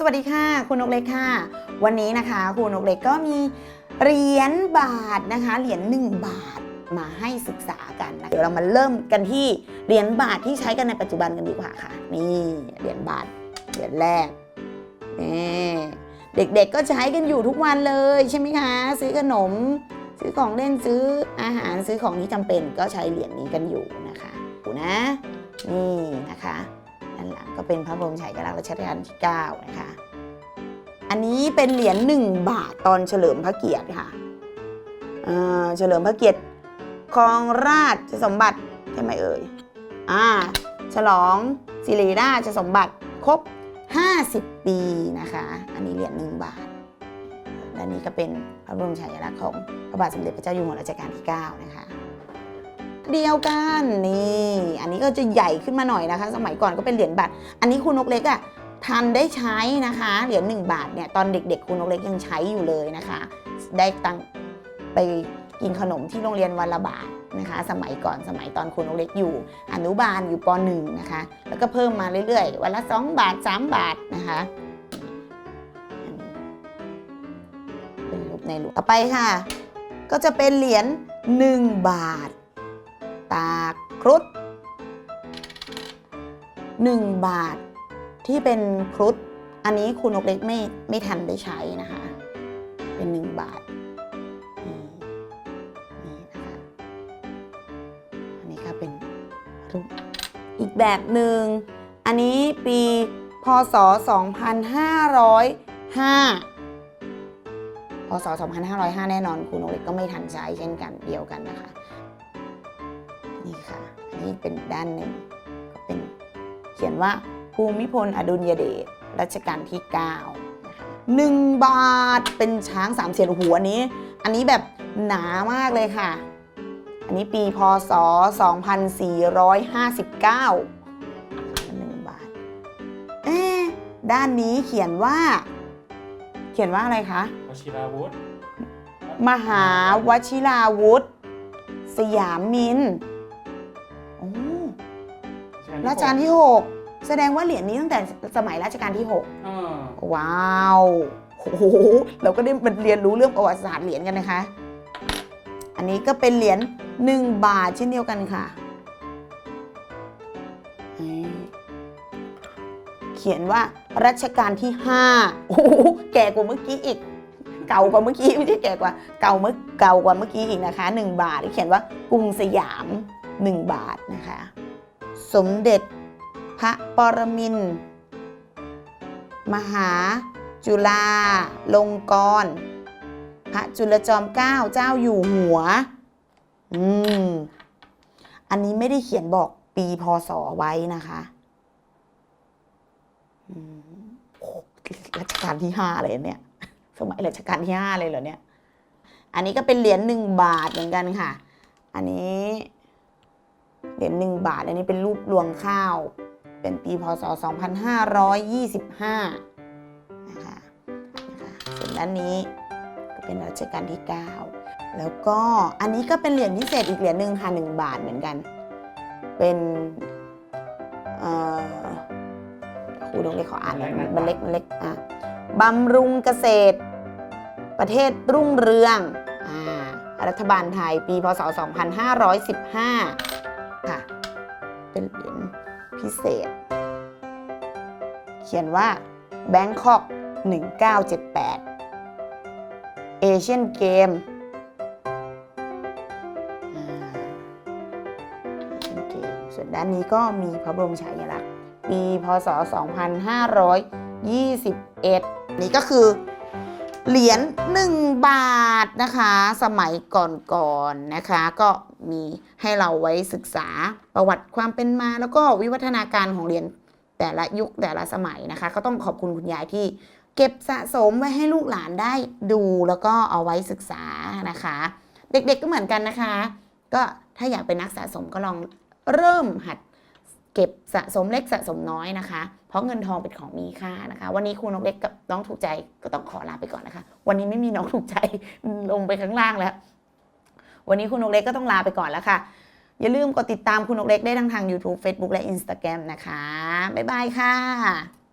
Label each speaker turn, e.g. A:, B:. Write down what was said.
A: สวัสดีค่ะ คุณนกเล็กค่ะ วันนี้นะคะคุณนกเล็กก็มีเหรียญบาทนะคะเหรียญ1บาทมาให้ศึกษากันนะเดี๋ยวเรามาเริ่มกันที่เหรียญบาทที่ใช้กันในปัจจุบันกันดีกว่าค่ะ นี่เหรียญบาทเหรียญแรกนี่เด็กๆก็ใช้กันอยู่ทุกวันเลยใช่ไหมคะซื้อขนม ซื้อของเล่นซื้ออาหารซื้อของที่จำเป็นก็ใช้เหรียญนี้กันอยู่นะคะดูนะนี่นะคะ ด้านหลังก็เป็นพระบรมฉายาลักษณ์รัชกาลที่9นะคะ อันนี้เป็นเหรียญ1บาทตอนเฉลิมพระเกียรติค่ะเฉลิมพระเกียรติครองราชสมบัติใช่ไหมเอ่ยอ่าฉลองศิริราชสมบัติครบ 50 ปีนะคะ อันนี้เหรียญ1บาท และนี่ก็เป็นพระบรมฉายาลักษณ์ของพระบาทสมเด็จพระเจ้าอยู่หัวรัชกาลที่ 9 นะคะ เดียวกันนี่อันนี้ก็จะใหญ่ขึ้นมาหน่อยนะคะ สมัยก่อนก็เป็นเหรียญบาทอันนี้คุณนกเล็กอะ่ะทันได้ใช้นะคะเหรียญหนึ่งบาทเนี่ยตอนเด็ก ๆ คุณนกเล็กยังใช้อยู่เลยนะคะ ได้ตังไปกินขนมที่โรงเรียนวันละบาทนะคะ สมัยก่อนสมัยตอนคุณนกเล็กอยู่ อนุบาลอยู่ป .1 นะคะ แล้วก็เพิ่มมาเรื่อยๆ วันละ 2 บาท 3 บาทนะคะอันนี้เป็นรูปในหลวงต่อไปค่ะ ก็จะเป็นเหรียญ1บาท ตาครุฑหนึ่งบาทที่เป็นครุฑอันนี้คุณนกเล็กไม่ไม่ทันได้ใช้นะคะ เป็นหนึ่งบาทนี่นี่นะคะอันนี้ก็เป็นรูปอีกแบบหนึ่งอันนี้ปีพศ 2505 พศ 2505 แน่นอนคุณนกเล็กก็ไม่ทันใช้เช่นกันเดียวกันนะคะ นี่ค่ะอันนี้เป็นด้านหนึ่งก็เป็นเขียนว่าภูมิพลอดุลยเดชรัชกาลที่9นะคะหนึ่งบาทเป็นช้างสามเสียนหัวนี้ อันนี้แบบหนามากเลยค่ะ อันนี้ปีพศ 2459หนึ่งบาท เอ๊ะด้านนี้เขียนว่า เขียนว่าอะไรคะ
B: วชิราวุธ
A: มหาวชิราวุธ สยามมินโอ้ รัชกาลที่ 6 แสดงว่าเหรียญนี้ตั้งแต่สมัยรัชกาลที่
B: อ่า
A: 6ว้าวโอ้โหเราก็ได้มาเรียนรู้เรื่องประวัติศาสตร์เหรียญกันนะคะ อันนี้ก็เป็นเหรียญ1บาทเช่นเดียวกันค่ะนี่เขียนว่ารัชกาลที่5โอ้โหแก่กว่าเมื่อกี้อีก เก่ากว่าเมื่อกี้ไม่ใช่แก่กว่า เก่าเมื่อเก่ากว่าเมื่อกี้อีกนะคะ 1 บาทที่เขียนว่ากรุงสยาม 1 บาทนะคะ สมเด็จ พระปรมินทรมหาจุฬาลงกรณ์พระจุลจอมเกล้าเจ้าอยู่หัว อืม อันนี้ไม่ได้เขียนบอกปีพศไว้นะคะรัชกาลที่ห้าเลยเนี่ย สมัยรัชกาลที่ห้าเลยเหรอเนี่ย อันนี้ก็เป็นเหรียญหนึ่งบาทเหมือนกันค่ะ อันนี้ เหรียญหนึ่งบาท อันนี้เป็นรูปรวงข้าว เป็นปีพศ 2525 นะคะนะคะส่วนด้านนี้ก็เป็นรัชกาลที่ 9 แล้วก็อันนี้ก็เป็นเหรียญพิเศษอีกเหรียญหนึ่งค่ะหนึ่งบาทเหมือนกัน เป็นเอ่อครูดงเล็กขออ่านหน่อยมันเล็กมันเล็กอะบำรุงเกษตร ประเทศรุ่งเรืองอ่ารัฐบาลไทยปีพศ 2515 ค่ะ เป็นเหรียญพิเศษ เขียนว่า Bangkok 1978 Asian Game อ่า Asian Game ส่วนด้านนี้ก็มีพระบรมฉายาลักษณ์ปีพศ 2521 นี่ก็คือ เหรียญ1บาทนะคะ สมัยก่อนๆนนะคะ ก็มีให้เราไว้ศึกษาประวัติความเป็นมา แล้วก็วิวัฒนาการของเหรียญแต่ละยุคแต่ละสมัยนะคะ ก็ต้องขอบคุณคุณยายที่เก็บสะสมไว้ให้ลูกหลานได้ดูแล้วก็เอาไว้ศึกษานะคะ เด็กๆก็เหมือนกันนะคะ ก็ถ้าอยากเป็นนักสะสมก็ลองเริ่มหัด เก็บสะสมเล็กสะสมน้อยนะคะ เพราะเงินทองเป็นของมีค่านะคะ วันนี้ครูนกเล็กกับน้องถูกใจก็ต้องขอลาไปก่อนนะคะ วันนี้ไม่มีน้องถูกใจลงไปข้างล่างแล้ว วันนี้คุณนกเล็กก็ต้องลาไปก่อนแล้วค่ะ อย่าลืมกดติดตามคุณนกเล็กได้ทั้งทาง YouTube Facebook และ Instagram นะคะ บ๊ายบายค่ะ